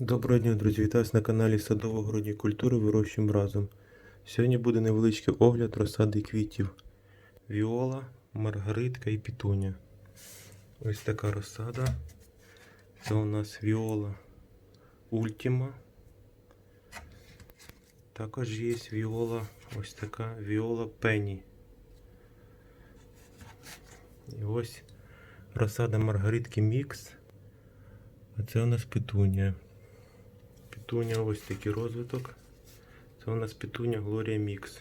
Доброго дня, друзі! Вітаю вас на каналі Садово-городні культури вирощуємо разом. Сьогодні буде невеличкий огляд розсади квітів Віола, Маргаритка і Пітуня. Ось така розсада. Це у нас Віола Ультіма. Також є Віола, ось така Віола Пенні. І ось розсада Маргаритки Мікс. А це у нас Петунія. Петуня ось такий розвиток. Це у нас Петуня Глорія Мікс.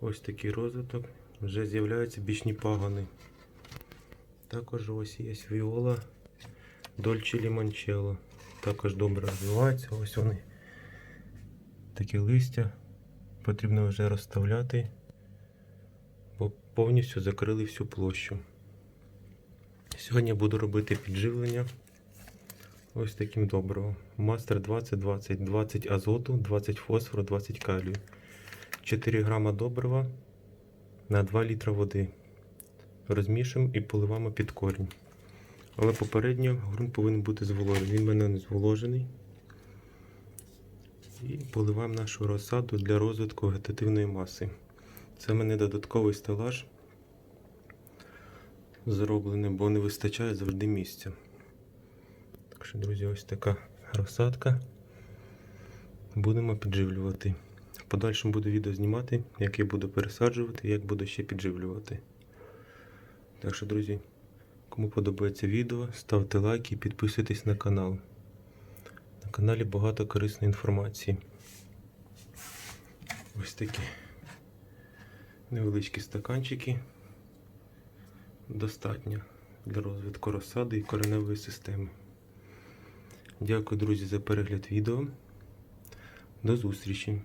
Ось такий розвиток. Вже з'являються бічні пагони. Також ось є віола Дольче Лімончелло. Також добре розвиваються. Ось вони. Такі листя. Потрібно вже розставляти, бо повністю закрили всю площу. Сьогодні буду робити підживлення. Ось таким добривом. Мастер 20, 20, 20 азоту, 20 фосфору, 20 калію. 4 грама добрива на 2 літра води. Розмішуємо і поливаємо під корінь. Але попередньо ґрунт повинен бути зволожений. Він в мене не зволожений. І поливаємо нашу розсаду для розвитку вегетативної маси. Це в мене додатковий стелаж зроблений, бо не вистачає завжди місця. Що, друзі, ось така розсадка. Будемо підживлювати. В подальшому буду відео знімати, як я буду пересаджувати, як буду ще підживлювати. Так що, друзі, кому подобається відео, ставте лайки і підписуйтесь на канал. На каналі багато корисної інформації. Ось такі невеличкі стаканчики. Достатньо для розвитку розсади і кореневої системи. Дякую, друзі, за перегляд відео. До зустрічі!